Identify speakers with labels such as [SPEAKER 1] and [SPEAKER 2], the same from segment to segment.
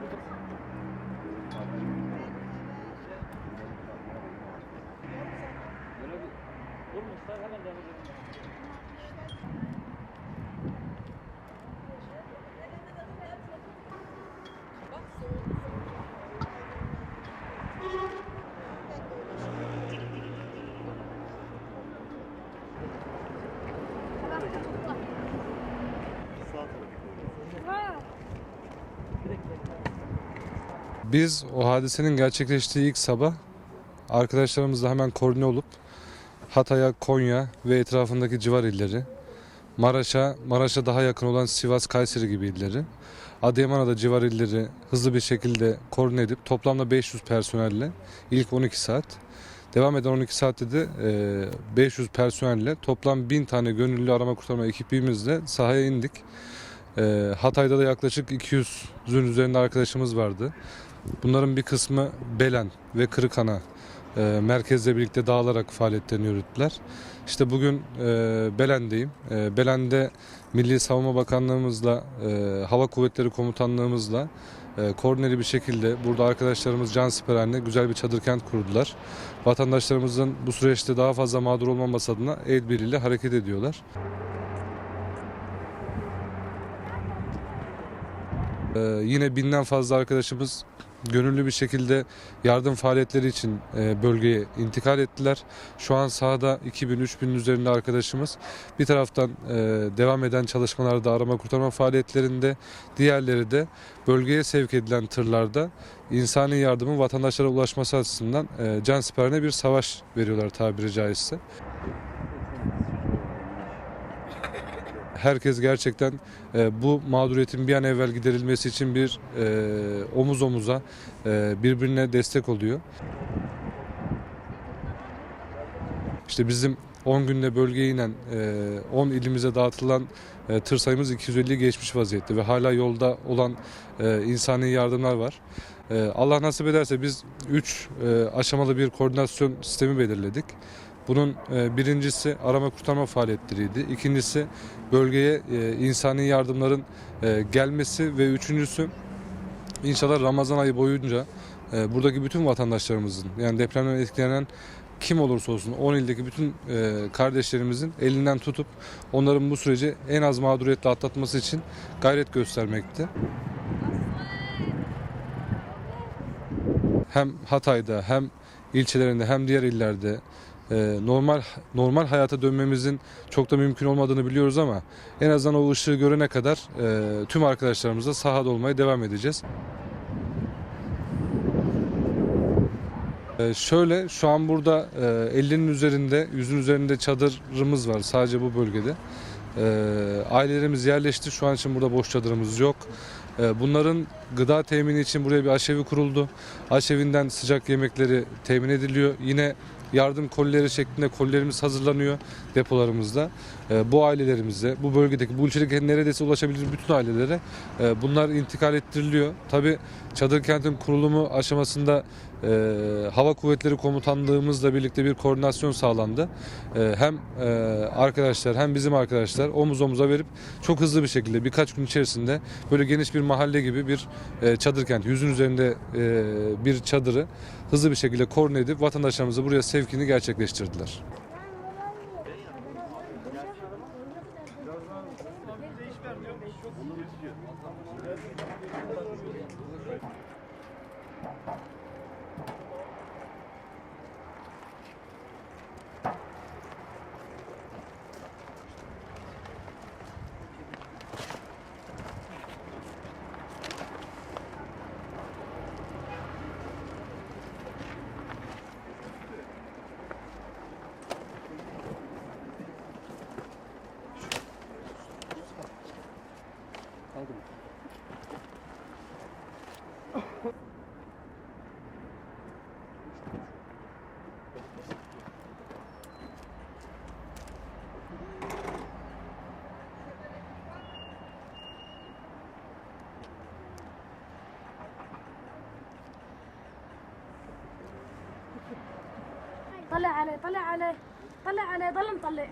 [SPEAKER 1] Thank you. Biz o hadisenin gerçekleştiği ilk sabah arkadaşlarımızla hemen koordine olup Hatay'a, Konya ve etrafındaki civar illeri, Maraş'a, Maraş'a daha yakın olan Sivas, Kayseri gibi illeri, Adıyaman'a da civar illeri hızlı bir şekilde koordine edip toplamda 500 personelle ilk 12 saat, devam eden 12 saatte de e, 500 personelle toplam 1000 tane gönüllü arama kurtarma ekibimizle sahaya indik. E, Hatay'da da yaklaşık 200'ün üzerinde arkadaşımız vardı. Bunların bir kısmı Belen ve Kırıkhan'a e, merkezle birlikte dağılarak faaliyetlerini yürüttüler. İşte bugün e, Belen'deyim. E, Belen'de Milli Savunma Bakanlığımızla, e, Hava Kuvvetleri Komutanlığımızla e, koordineli bir şekilde burada arkadaşlarımız can siperhaline güzel bir çadır kent kurdular. Vatandaşlarımızın bu süreçte daha fazla mağdur olmaması adına el birliğiyle hareket ediyorlar. Ee, yine binden fazla arkadaşımız gönüllü bir şekilde yardım faaliyetleri için e, bölgeye intikal ettiler. Şu an sahada 2000-3000'in üzerinde arkadaşımız bir taraftan e, devam eden çalışmalarda arama kurtarma faaliyetlerinde diğerleri de bölgeye sevk edilen tırlarda insani yardımın vatandaşlara ulaşması açısından e, can siperine bir savaş veriyorlar tabiri caizse. Herkes gerçekten e, bu mağduriyetin bir an evvel giderilmesi için bir e, omuz omuza e, birbirine destek oluyor. İşte bizim 10 günde bölgeye inen e, 10 ilimize dağıtılan e, tır sayımız 250'yi geçmiş vaziyette ve hala yolda olan e, insani yardımlar var. E, Allah nasip ederse biz 3 aşamalı bir koordinasyon sistemi belirledik. Bunun e, birincisi arama kurtarma faaliyetleriydi. İkincisi bölgeye e, insani yardımların e, gelmesi ve üçüncüsü inşallah Ramazan ayı boyunca buradaki bütün vatandaşlarımızın yani depremden etkilenen kim olursa olsun 10 ildeki bütün kardeşlerimizin elinden tutup onların bu süreci en az mağduriyetle atlatması için gayret göstermekte. Hem Hatay'da hem ilçelerinde hem diğer illerde normal normal hayata dönmemizin çok da mümkün olmadığını biliyoruz ama en azından o ışığı görene kadar e, tüm arkadaşlarımızla sahada olmaya devam edeceğiz. E, şöyle şu an burada e, 50'nin üzerinde, 100'ün üzerinde çadırımız var sadece bu bölgede. E, ailelerimiz yerleşti. Şu an için burada boş çadırımız yok. E, bunların gıda temini için buraya bir aşevi kuruldu. Aşevinden sıcak yemekleri temin ediliyor. Yine yardım kolileri şeklinde kolilerimiz hazırlanıyor depolarımızda. E, bu ailelerimize, bu bölgedeki, bu ilçedeki neredeyse ulaşabilir bütün ailelere e, bunlar intikal ettiriliyor. Tabi çadır kentin kurulumu aşamasında e, Hava Kuvvetleri Komutanlığımızla birlikte bir koordinasyon sağlandı. E, hem e, arkadaşlar hem bizim arkadaşlar omuz omuza verip çok hızlı bir şekilde birkaç gün içerisinde böyle geniş bir mahalle gibi bir e, çadır kent, yüzün üzerinde e, bir çadırı hızlı bir şekilde koordine edip vatandaşlarımızı buraya sevkini gerçekleştirdiler.
[SPEAKER 2] 방금 طلع عليه طلع عليه طلع عليه ضل مطلع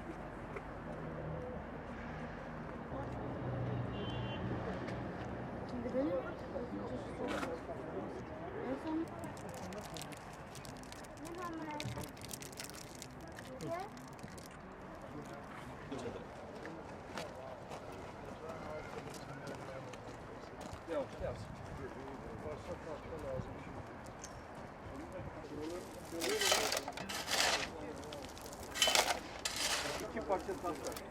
[SPEAKER 2] Yeah. parça pasta.